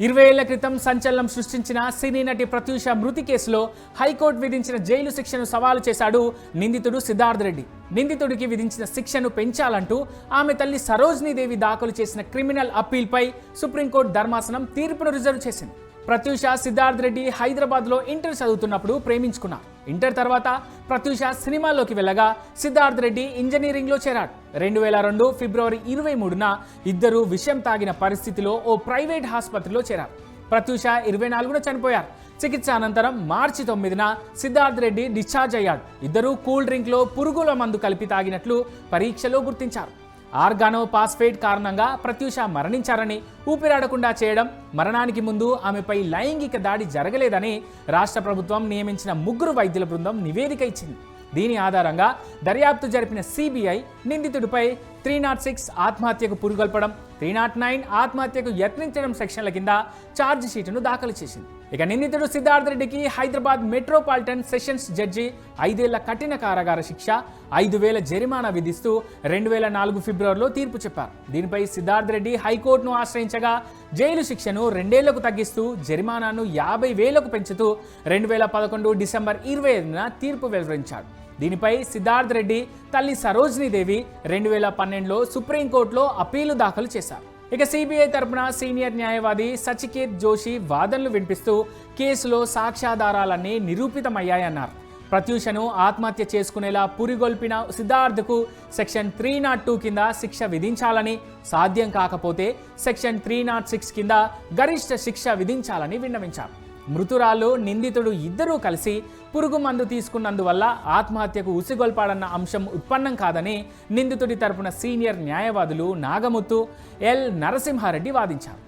ఇరవై ఏళ్ళ క్రితం సంచలనం సృష్టించిన సినీ నటి ప్రత్యూష మృతి కేసులో హైకోర్టు విధించిన జైలు శిక్షను సవాలు చేశాడు నిందితుడు సిద్ధార్థ్ రెడ్డి. నిందితుడికి విధించిన శిక్షను పెంచాలంటూ ఆమె తల్లి సరోజినీదేవి దాఖలు చేసిన క్రిమినల్ అప్పీల్పై సుప్రీంకోర్టు ధర్మాసనం తీర్పును రిజర్వ్ చేసింది. ప్రత్యూష సిద్ధార్థ్ రెడ్డి హైదరాబాద్లో ఇంటర్ చదువుతున్నప్పుడు ప్రేమించుకున్నారు ఇంటర్ తర్వాత ప్రత్యూష సినిమాల్లోకి వెళ్ళగా సిద్ధార్థ్ రెడ్డి ఇంజనీరింగ్లో చేరాడు. రెండు వేల రెండు ఫిబ్రవరి ఇరవై మూడున ఇద్దరు విషయం తాగిన పరిస్థితిలో ఓ ప్రైవేట్ ఆసుపత్రిలో చేరారు. ప్రత్యూష ఇరవై నాలుగున చనిపోయారు. చికిత్స అనంతరం మార్చి తొమ్మిదిన సిద్ధార్థ్ రెడ్డి డిశ్చార్జ్ అయ్యాడు. ఇద్దరు కూల్ డ్రింక్లో పురుగుల మందు కలిపి తాగినట్లు పరీక్షలో గుర్తించారు. ఆర్గానో పాస్ఫేట్ కారణంగా ప్రత్యూష మరణించారని ఊపిరాడకుండా చేయడం మరణానికి ముందు ఆమెపై లైంగిక దాడి జరగలేదని రాష్ట్ర ప్రభుత్వం నియమించిన ముగ్గురు వైద్యుల బృందం నివేదిక ఇచ్చింది. దీని ఆధారంగా దర్యాప్తు జరిపిన సిబిఐ నిందితుడిపై త్రీ నాట్ సిక్స్ ఆత్మహత్యకు పురుగొల్పడం త్రీ నాట్ నైన్ ఆత్మహత్యకు యత్నించడం సెక్షన్ల కింద ఛార్జ్ షీటును దాఖలు చేసింది. ఇక నిందితుడు సిద్ధార్థ రెడ్డికి హైదరాబాద్ మెట్రోపాలిటన్ సెషన్స్ జడ్జి ఐదేళ్ళ కఠిన కారాగార శిక్ష ఐదు వేల జరిమానా విధిస్తూ రెండు వేల నాలుగు ఫిబ్రవరిలో తీర్పు చెప్పారు. దీనిపై సిద్ధార్థ రెడ్డి హైకోర్టును ఆశ్రయించగా జైలు శిక్షను రెండేళ్ళకు తగ్గిస్తూ జరిమానాను యాభై వేలకు పెంచుతూ రెండు వేల పదకొండు డిసెంబర్ ఇరవై ఐదున తీర్పు వెలువరించాడు. దీనిపై సిద్ధార్థ్ రెడ్డి తల్లి సరోజినీదేవి రెండు వేల పన్నెండులో సుప్రీంకోర్టులో అప్పీలు దాఖలు చేశారు. ఇక సిబిఐ తరపున సీనియర్ న్యాయవాది సచికేత్ జోషి వాదనలు వినిపిస్తూ కేసులో సాక్ష్యాధారాలన్నీ నిరూపితమయ్యాయన్నారు. ప్రత్యూషను ఆత్మహత్య చేసుకునేలా పురిగొల్పిన సిద్ధార్థకు సెక్షన్ త్రీ నాట్ టూ కింద శిక్ష విధించాలని సాధ్యం కాకపోతే సెక్షన్ త్రీ నాట్ సిక్స్ కింద గరిష్ట శిక్ష విధించాలని విన్నవించారు. మృతురాలు నిందితుడు ఇద్దరూ కలిసి పురుగు మందు తీసుకున్నందువల్ల ఆత్మహత్యకు ఉసిగొల్పాడన్న అంశం ఉత్పన్నం కాదని నిందితుడి తరపున సీనియర్ న్యాయవాదులు నాగముత్తు ఎల్ నరసింహారెడ్డి వాదించారు.